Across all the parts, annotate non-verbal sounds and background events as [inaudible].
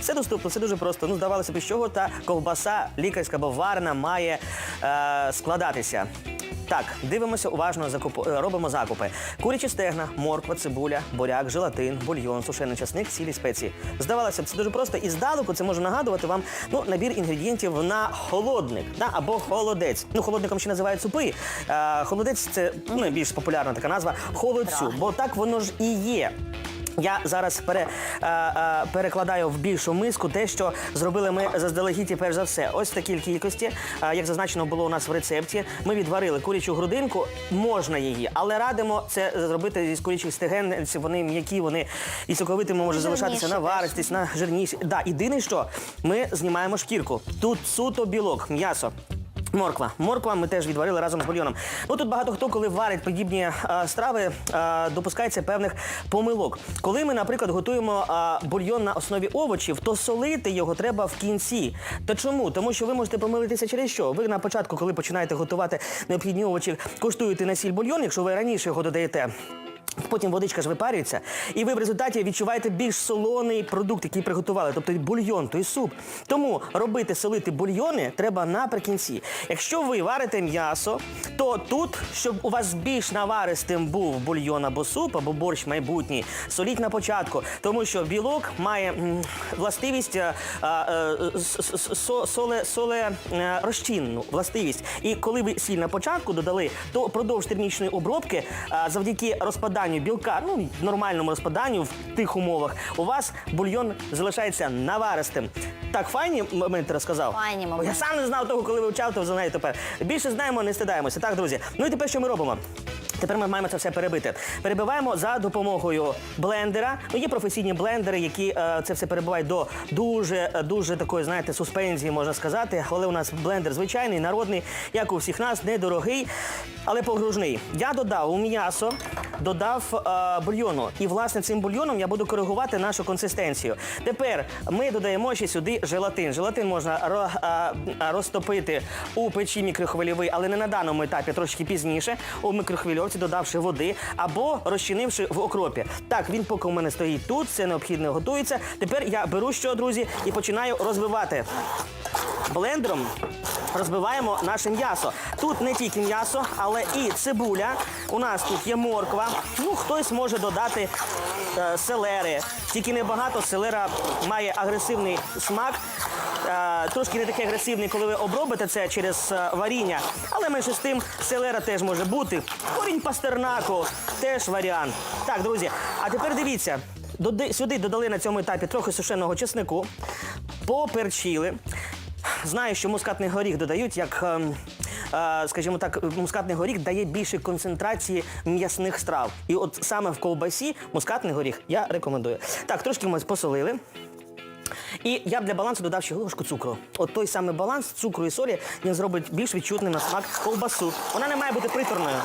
Все доступно, все дуже просто. Ну, здавалося б, з чого та ковбаса лікарська або варена має е, складатися. Так, дивимося уважно, закуп... е, робимо закупи. Курячі стегна, морква, цибуля, буряк, желатин, бульйон, сушений часник, сілі спеції. Здавалося б, це дуже просто. І здалеку це може нагадувати вам ну, набір інгредієнтів на холодник да, або холодець. Ну, холодником ще називають супи. Е, холодець це ну, найбільш популярна така назва холодцю, бо так воно ж і є. Я зараз пере, е, е, перекладаю в більшу миску те, що зробили ми заздалегідь і перш за все. Ось в такій кількості, е, як зазначено було у нас в рецепті. Ми відварили курячу грудинку, можна її, але радимо це зробити з курячих стеген. Вони м'які, вони і соковитими може залишатися Жирніші наваристись, на жирніші. Да, єдине, що ми знімаємо шкірку. Тут суто білок, м'ясо. Морква. Морква ми теж відварили разом з бульйоном. Ну тут багато хто, коли варить подібні е, страви, е, допускається певних помилок. Коли ми, наприклад, готуємо е, бульйон на основі овочів, то солити його треба в кінці. Та чому? Тому що ви можете помилитися через що? Ви на початку, коли починаєте готувати необхідні овочі, коштуєте на сіль бульйон, якщо ви раніше його додаєте. Потім водичка ж випарюється, і ви в результаті відчуваєте більш солоний продукт, який приготували, тобто бульйон, той суп. Тому робити солити бульйони треба наприкінці. Якщо ви варите м'ясо, то тут, щоб у вас більш наваристим був бульйон або суп, або борщ майбутній, соліть на початку, тому що білок має властивість соле, розчинну властивість. І коли ви сіль на початку додали, то продовж термічної обробки, е, завдяки розпаданню білка, ну нормальному розпаданню в тих умовах, у вас бульйон залишається наваристим. Так, файні моменти розказав? Файні О, Я сам не знав того, коли вивчав, то знаю тепер. Більше знаємо, не стидаємося. Так, друзі. Ну і тепер що ми робимо? Тепер ми маємо це все перебити. Перебиваємо за допомогою блендера. Ну, є професійні блендери, які е, це все перебивають до дуже е, дуже такої, знаєте, суспензії, можна сказати. Але у нас блендер звичайний, народний, як у всіх нас, недорогий, але погружний. Я додав у м'ясо, додав е, бульйону. І власне цим бульйоном я буду коригувати нашу консистенцію. Тепер ми додаємо ще сюди желатин. Желатин можна ро- е, е, розтопити у печі мікрохвильовій, але не на даному етапі, трошки пізніше, у мікрохвильовці, додавши води або розчинивши в окропі. Так, він поки у мене стоїть тут, все необхідне готується. Тепер я беру що, друзі, і починаю розбивати блендером. Розбиваємо наше м'ясо. Тут не тільки м'ясо, але і цибуля. У нас тут є морква. Ну, хтось може додати е, селери. Тільки небагато. Селера має агресивний смак. Е, трошки не такий агресивний, коли ви обробите це через е, варіння. Але менше з тим, селера теж може бути. Корінь пастернаку теж варіант. Так, друзі, а тепер дивіться. Сюди додали на цьому етапі трохи сушеного чеснику, поперчили. Знаю, що мускатний горіх додають як. ем, е, Скажімо так, мускатний горіх дає більше концентрації м'ясних страв. І от саме в ковбасі мускатний горіх я рекомендую. Так, трошки ми посолили. І я б для балансу додав ще ложку цукру. От той самий баланс цукру і солі він зробить більш відчутним на смак ковбасу. Вона не має бути приторною.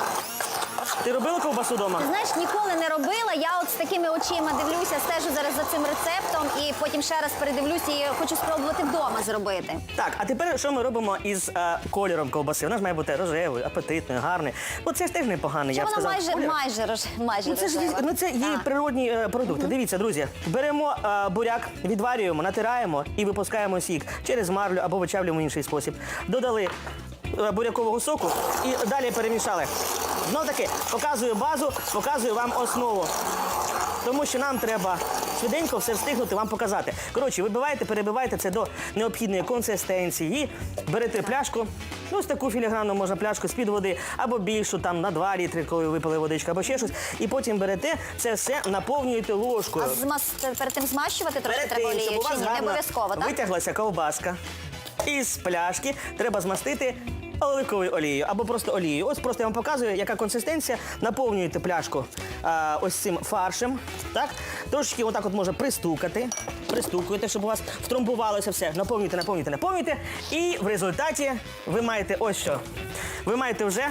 Ти робила ковбасу вдома? Ти знаєш, ніколи не робила. Я от з такими очима дивлюся, стежу зараз за цим рецептом і потім ще раз передивлюся і хочу спробувати вдома зробити. Так, а тепер що ми робимо із е, кольором ковбаси? Вона ж має бути рожевою, апетитною, гарною. Бо це ж теж непоганий. Чи я б сказав, майже колір. майже роз- майже Ну це ж рожева? ну це є А. природні е, продукти. Дивіться, друзі, беремо е, буряк, відварюємо, натираємо і випускаємо сік через марлю або вичавлюємо в інший спосіб. Додали е, бурякового соку і далі перемішали. Знов таки показую базу, показую вам основу. Тому що нам треба швиденько все встигнути вам показати. Коротше, вибиваєте, перебиваєте це до необхідної консистенції. Берете пляшку, ну, ось таку філігранну можна пляшку з-під води, або більшу, там на 2 літри, коли випили водичка, або ще щось. І потім берете це все, наповнюєте ложкою. А змас... перед тим змащувати Перед треба у чи ні? Не обов'язково, так? витяглася ковбаска. Із пляшки треба змастити оливковою олією або просто олією. Ось просто я вам показую, яка консистенція. Наповнюєте пляшку а, ось цим фаршем. Так? Трошечки отак от може пристукати. Пристукуєте, щоб у вас втромбувалося все. Наповнюйте, наповнюйте, наповнюйте. І в результаті ви маєте ось що. Ви маєте вже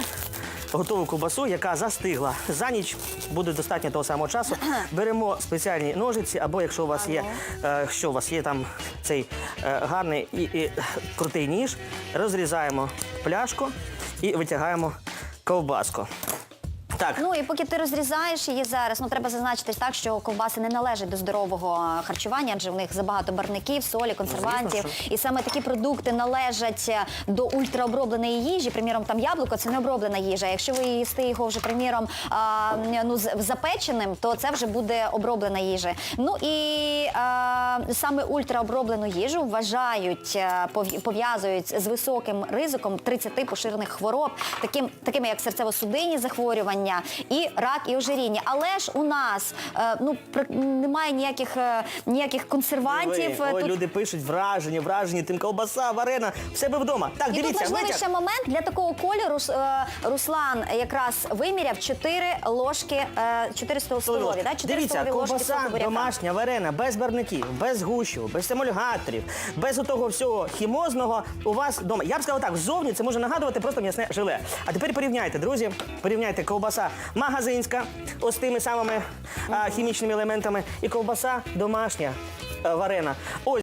готову ковбасу, яка застигла. За ніч буде достатньо того самого часу. [clears throat] Беремо спеціальні ножиці, або якщо у вас є, е, що у вас є там цей е, гарний і, і крутий ніж, розрізаємо пляшку і витягаємо ковбаску. Так. Ну і поки ти розрізаєш її зараз, ну треба зазначити так, що ковбаси не належать до здорового харчування, адже в них забагато барників, солі, консервантів. звісно, і саме такі продукти належать е, до ультраобробленої їжі. Приміром, там яблуко це не оброблена їжа. Якщо ви їсте його вже, приміром, а, ну з- запеченим, то це вже буде оброблена їжа. Ну і а, саме ультраоброблену їжу вважають, е, пов'язують з високим ризиком 30 поширених хвороб, таким, такими як серцево-судинні захворювання і рак і ожиріння. Але ж у нас е, ну немає ніяких е, ніяких консервантів. Ой, Е, ой, тут люди пишуть вражені, вражені, тим ковбаса, варена, в себе вдома. Так, І тут важливий ще момент для такого кольору. Руслан якраз виміряв 4 ложки, е, 4 столові, да? 4 Дивіться, ковбаса домашня, варена, без барників, без гущу, без емульгаторів, без отого всього хімозного у вас вдома. Я б сказав так, ззовні це може нагадувати просто м'ясне желе. А тепер порівняйте, друзі, порівняйте ковбаса магазинська, ось тими самими а, хімічними елементами, і ковбаса домашня, а, варена. Ось